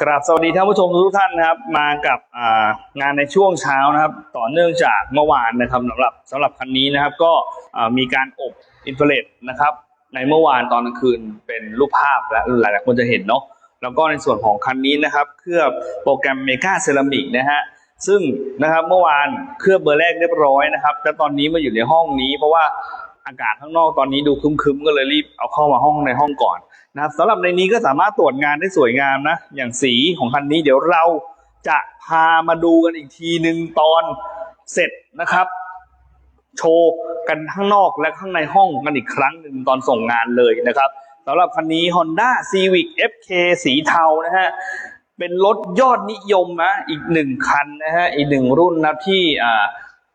กราบสวัสดีท่านผู้ชมทุกท่านนะครับ มากับงานในช่วงเช้านะครับ ต่อเนื่องจากเมื่อวานนะครับสำหรับสำหรับคันนี้นะครับ ก็มีการอบอินฟราเรดนะครับ ในเมื่อวานตอนกลางคืนเป็นรูปภาพและหลายๆคนจะเห็นเนาะแล้วก็ในส่วนของคันนี้นะครับ เคลือบโปรแกรมเมกาเซรามิกนะฮะซึ่งนะครับเมื่อวานเคลือบเบอร์แรกเรียบร้อยนะครับ แต่ตอนนี้มาอยู่ในห้องนี้เพราะว่า อากาศข้างนอกตอนนี้ดูครึ้มๆก็เลยรีบเอาเข้ามาห้องในห้องก่อนนะครับสำหรับในนี้ก็สามารถตรวจงานได้สวยงามนะ อย่างสีของคันนี้เดี๋ยวเราจะพามาดูกันอีกทีหนึ่งตอนเสร็จนะครับ โชว์กันข้างนอกและข้างในห้องกันอีกครั้งหนึ่งตอนส่งงานเลยนะครับสำหรับคันนี้ Honda Civic FK สีเทานะฮะเป็นรถยอดนิยมนะอีกหนึ่งคันนะฮะอีกหนึ่งรุ่นนะที่อ่า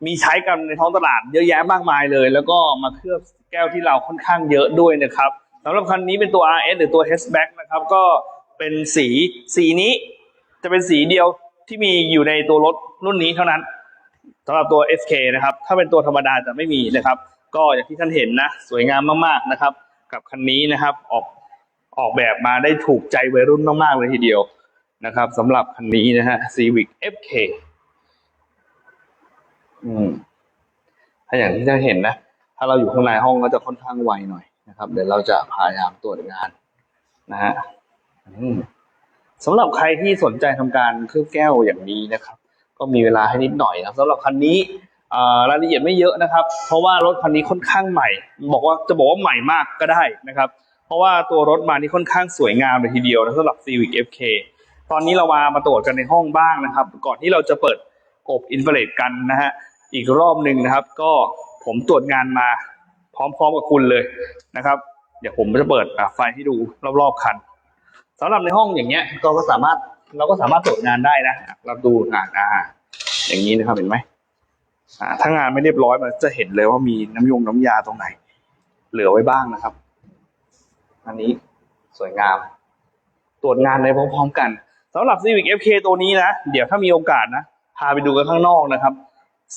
มีใช้กันในท้องตลาดเยอะแยะมากมายเลย แล้วก็มาเคลือบแก้วที่เราค่อนข้างเยอะด้วยนะครับสำหรับคันนี้เป็นตัว RS หรือตัว hatchback นะครับก็เป็นสีสีนี้จะเป็นสีเดียวที่มีอยู่ในตัวรถรุ่นนี้เท่านั้นสำหรับตัว SK นะครับ ถ้าเป็นตัวธรรมดาจะไม่มีนะครับ ก็อย่างที่ท่านเห็นนะ สวยงามมากๆนะครับ กับคันนี้นะครับออกออกแบบมาได้ถูกใจวัยรุ่นมากๆเลยทีเดียวนะครับสำหรับคันนี้นะฮะ Civic FK อืม ถ้าอย่างที่ท่านเห็นนะ ถ้าเราอยู่ข้างในห้องก็จะค่อนข้างไวหน่อยนะครับ เดี๋ยวเราจะพยายามตรวจงานนะฮะสำหรับใครที่สนใจทำการเคลือบแก้วอย่างนี้นะครับ ก็มีเวลาให้นิดหน่อยนะครับสำหรับคันนี้รายละเอียดไม่เยอะนะครับ เพราะว่ารถคันนี้ค่อนข้างใหม่ บอกว่าจะบอกว่าใหม่มากก็ได้นะครับ เพราะว่าตัวรถมานี่ค่อนข้างสวยงามเลยทีเดียวนะสำหรับ Civic FK ตอนนี้เรามามาตรวจกันในห้องบ้างนะครับ ก่อนที่เราจะเปิด อบอินฟราเรดกันนะฮะอีกรอบหนึ่งนะครับ ก็ผมตรวจงานมาพร้อมๆกับคุณเลยนะครับ เดี๋ยวผมจะเปิดไฟให้ดูรอบๆคันสำหรับในห้องอย่างเงี้ยก็ก็สามารถเราก็สามารถตรวจงานได้นะอะเราดูงานอ่าอย่างนี้นะครับเห็นไหมอ่าถ้างานไม่เรียบร้อยมันจะเห็นเลยว่ามีน้ำยงน้ำยาตรงไหน เหลือไว้บ้างนะครับ อันนี้สวยงาม ตรวจงานในพร้อมๆกันสำหรับ Civic FK ตัวนี้นะ เดี๋ยวถ้ามีโอกาสนะ พาไปดูกันข้างนอกนะครับ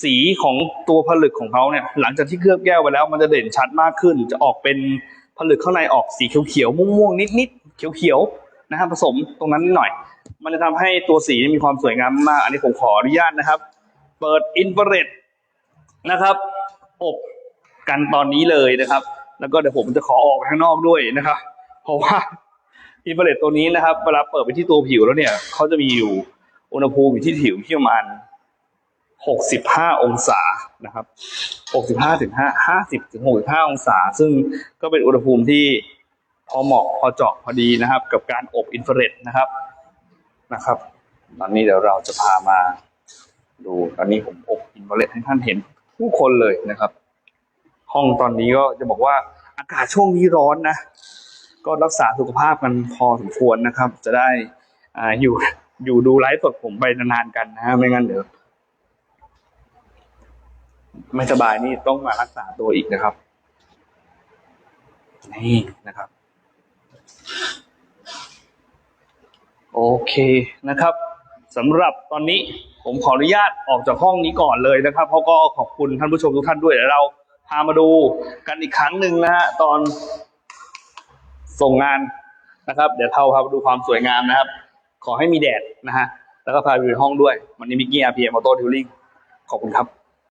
สีของตัวผลึกของเขาเนี่ยหลังจากที่เคลือบแก้วไปแล้วมันจะเด่นชัดมากขึ้น จะออกเป็นผลึกข้างในออกสีเขียวๆม่วงๆนิดๆเขียวๆนะครับผสมตรงนั้นนิดหน่อย มันจะทำให้ตัวสีมีความสวยงามมาก อันนี้ผมขออนุญาตนะครับ เปิดอินฟราเรดนะครับอบกันตอนนี้เลยนะครับ แล้วก็เดี๋ยวผมจะขอออกไปข้างนอกด้วยนะครับ เพราะว่าอินฟราเรดตัวนี้นะครับ เวลาเปิดไปที่ตัวผิวแล้วเนี่ยเขาจะมีอยู่ อุณหภูมิอยู่ที่ผิวที่ประมาณหกสิบห้าองศานะครับหกสิบห้าถึงห้าห้าสิบถึงหกสิบห้าองศา ซึ่งก็เป็นอุณหภูมิที่พอเหมาะพอเจาะพอดีนะครับ กับการอบอินฟราเรดนะครับนะครับ ตอนนี้เดี๋ยวเราจะพามาดูตอนนี้ผมอบอินฟราเรดให้ท่านเห็นผู้คนเลยนะครับ ห้องตอนนี้ก็จะบอกว่าอากาศช่วงนี้ร้อนนะ ก็รักษาสุขภาพกันพอสมควรนะครับ จะได้อ่าอยู่ อยู่ดูไลฟ์สดผมไปนานๆกันนะฮะไม่งั้นเดี๋ยวไม่สบายนี่ต้องมารักษาตัวอีกนะครับ นี่นะครับ โอเคนะครับสำหรับตอนนี้ผมขออนุญาตออกจากห้องนี้ก่อนเลยนะครับเพราะก็ขอบคุณท่านผู้ชมทุกท่านด้วยเดี๋ยวเราพามาดูกันอีกครั้งหนึ่งนะฮะตอนส่งงานนะครับ เดี๋ยวเท่าพาไปดูความสวยงามนะครับ ขอให้มีแดดนะฮะแล้วก็พาไปดูห้องด้วย วันนี้มิกกี้อาร์พีเอ็มออโต้ทิวริงขอบคุณครับ